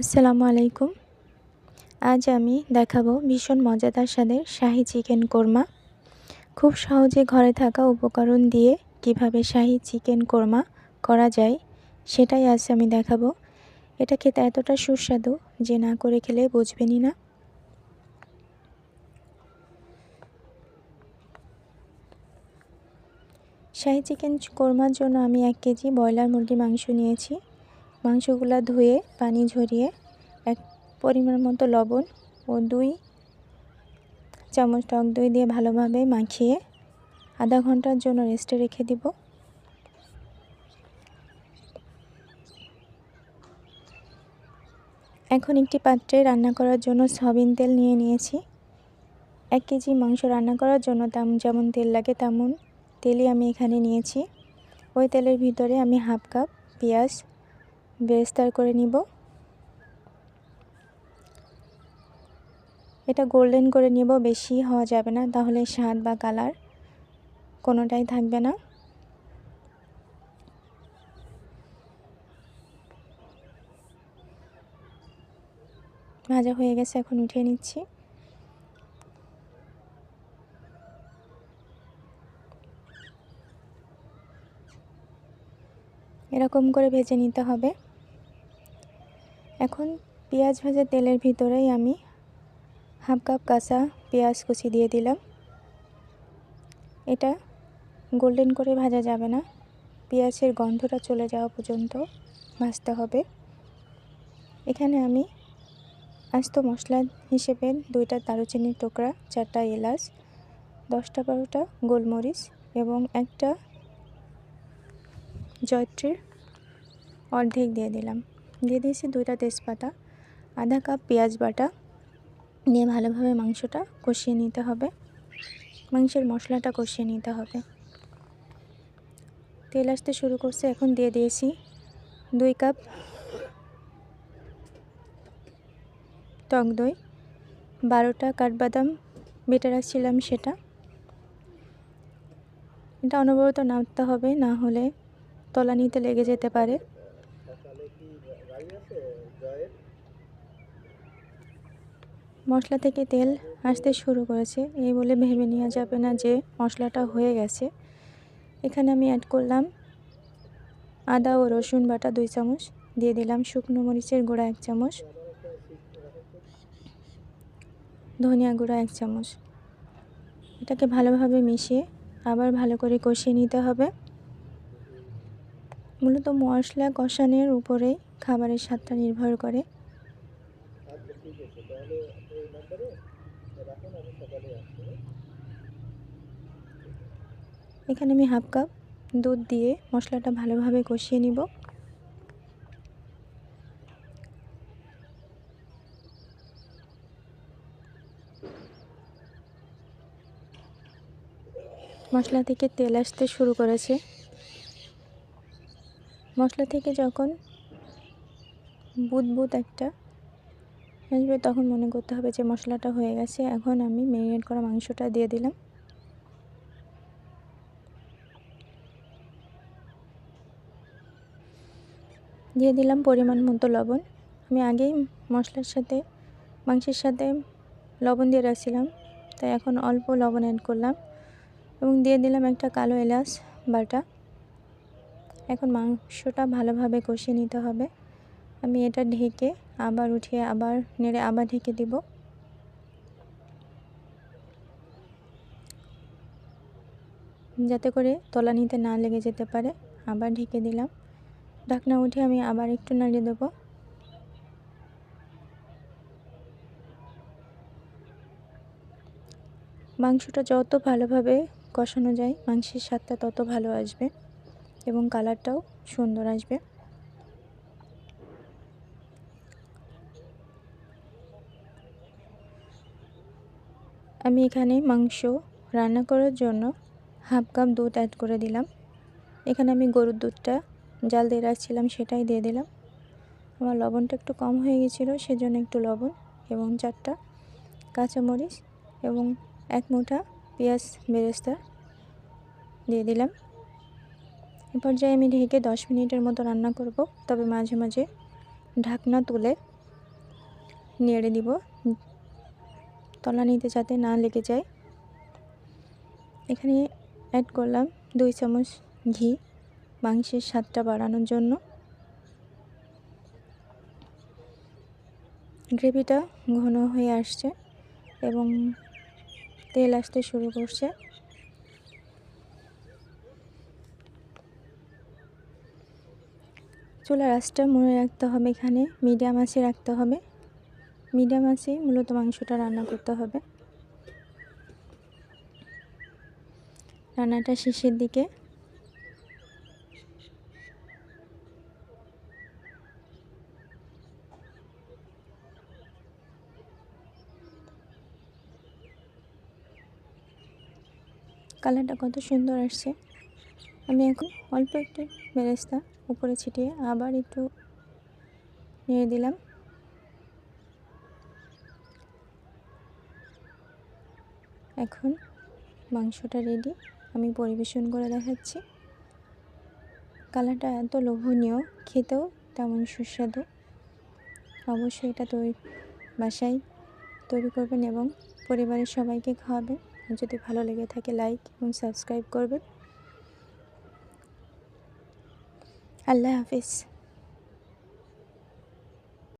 আসসালামু আলাইকুম। আজ আমি দেখাবো ভীষণ মজাদার স্বাদের শাহি চিকেন কোরমা। খুব সহজে ঘরে থাকা উপকরণ দিয়ে কীভাবে শাহি চিকেন কোরমা করা যায় সেটাই আজ আমি দেখাবো। এটা খেতে এতটা সুস্বাদু যে না করে খেলে বুঝবেনই না। শাহি চিকেন কোরমার জন্য আমি এক কেজি ব্রয়লার মুরগি মাংস নিয়েছি। মাংসগুলো ধুয়ে, পানি ঝরিয়ে, এক পরিমাণ মতো লবণ ও দুই চামচ টক দই দিয়ে ভালোভাবে মাখিয়ে আধা ঘণ্টার জন্য রেস্টে রেখে দিব। এখন একটি পাত্রে রান্না করার জন্য সয়াবিন তেল নিয়ে নিয়েছি। এক কেজি মাংস রান্না করার জন্য তেমন যেমন তেল লাগে তেমন তেলই আমি এখানে নিয়েছি। ওই তেলের ভিতরে আমি হাফ কাপ পেঁয়াজ বেরেস্তার করে নিব। এটা গোল্ডেন করে নিব, বেশি হওয়া যাবে না, তাহলে স্বাদ বা কালার কোনোটাই থাকবে না। ভাজা হয়ে গেছে, এখন উঠিয়ে নিচ্ছি। এরকম করে ভেজে নিতে হবে। এখন পেঁয়াজ ভাজা তেলের ভিতরেই আমি হাফ কাপ কাঁচা পেঁয়াজ কুচি দিয়ে দিলাম। এটা গোল্ডেন করে ভাজা যাবে না। পেঁয়াজের গন্ধটা চলে যাওয়া পর্যন্ত ভাজতে হবে। এখানে আমি আস্ত মশলা হিসেবে দুইটা দারুচিনির টুকরা, চারটা এলাচ, দশটা বারোটা গোলমরিচ এবং একটা জয়ত্রীর অর্ধেক দিয়ে দিলাম। দিয়ে দিয়েছি দুইটা তেজপাতা, আধা কাপ পেঁয়াজ বাটা, দিয়ে ভালোভাবে মাংসটা কষিয়ে নিতে হবে। মাংসের মশলাটা কষিয়ে নিতে হবে। তেল আসতে শুরু করছে, এখন দিয়ে দিয়েছি দুই কাপ টক দই, বারোটা কাঠবাদাম, বেটে রাখছিলাম সেটা। এটা অনবরত নাড়তে হবে, না হলে তলানিতে লেগে যেতে পারে। মশলা থেকে তেল আসতে শুরু করেছে। এই বলে ভেবে নেওয়া যাবে না যে মশলাটা হয়ে গেছে। এখানে আমি অ্যাড করলাম আদা ও রসুন বাটা দুই চামচ, দিয়ে দিলাম শুকনো মরিচের গুঁড়া এক চামচ, ধনিয়া গুঁড়া এক চামচ। এটাকে ভালোভাবে মিশিয়ে আবার ভালো করে কষিয়ে নিতে হবে। মূলত মশলা কষানোর উপরেই খাবারের স্বাদটা নির্ভর করে। এখানে আমি হাফ কাপ দুধ দিয়ে মশলাটা ভালোভাবে কষিয়ে নিব। মশলা থেকে তেল আসতে শুরু করেছে। মশলা থেকে যখন বুদ বুদ একটা আসবে তখন মনে করতে হবে যে মশলাটা হয়ে গেছে। এখন আমি ম্যারিনেট করা মাংসটা দিয়ে দিলাম। দিয়ে দিলাম পরিমাণ মতো লবণ। আমি আগেই মশলার সাথে, মাংসের সাথে লবণ দিয়ে রাখছিলাম। তাই এখন অল্প লবণ অ্যাড করলাম এবং দিয়ে দিলাম একটা কালো এলাচ বাটা। এখন মাংসটা ভালোভাবে কষিয়ে নিতে হবে। আমি এটা ঢেকে আবার উঠিয়ে আবার নেড়ে আবার ঢেকে দিব। যাতে করে তলানিতে না লেগে যেতে পারে, আবার ঢেকে দিলাম। ঢাকনা উঠে আমি আবার একটু নাড়িয়ে দেবো। মাংসটা যত ভালোভাবে কষানো যায়, মাংসের স্বাদটা তত ভালো আসবে এবং কালারটাও সুন্দর আসবে। আমি এখানে মাংস রান্না করার জন্য হাফ কাপ দুধ অ্যাড করে দিলাম। এখানে আমি গরুর দুধটা জাল দিয়ে রাখছিলাম, সেটাই দিয়ে দিলাম। আমার লবণটা একটু কম হয়ে গেছিল, সেজন্য একটু লবণ এবং চারটা কাঁচামরিচ এবং এক মুঠা পেঁয়াজ বেরেস্তা দিয়ে দিলাম। এ পর্যায়ে আমি ঢেকে দশ মিনিটের মতো রান্না করব, তবে মাঝে মাঝে ঢাকনা তুলে নেড়ে দিব। তলানিতে যাতে না লেগে যায়। এখানে অ্যাড করলাম দুই চামচ ঘি, মাংসের স্বাদটা বাড়ানোর জন্য। গ্রেভিটা ঘন হয়ে আসছে এবং তেল আসতে শুরু করছে। চুলার আঁচটা মনে রাখতে হবে এখানে, মিডিয়াম আঁচে রাখতে হবে। মিডিয়াম আঁচে মূলত মাংসটা রান্না করতে হবে। রান্নাটা শেষের দিকে। কালারটা কত সুন্দর আসছে। আমি এখন অল্প একটু বেরেস্তা উপরে ছিটিয়ে আবার একটু নিয়ে দিলাম। এখন মাংসটা রেডি আমি পরিবেশন করে দেখাচ্ছি। কালারটা এত লোভনীয়, খেতেও তেমন সুস্বাদু। অবশ্যই এটা তৈরি, বাসায় তৈরি করবেন এবং পরিবারের সবাইকে খাওয়াবেন। যদি ভালো লেগে থাকে লাইক এবং সাবস্ক্রাইব করবেন। আল্লাহ হাফিজ।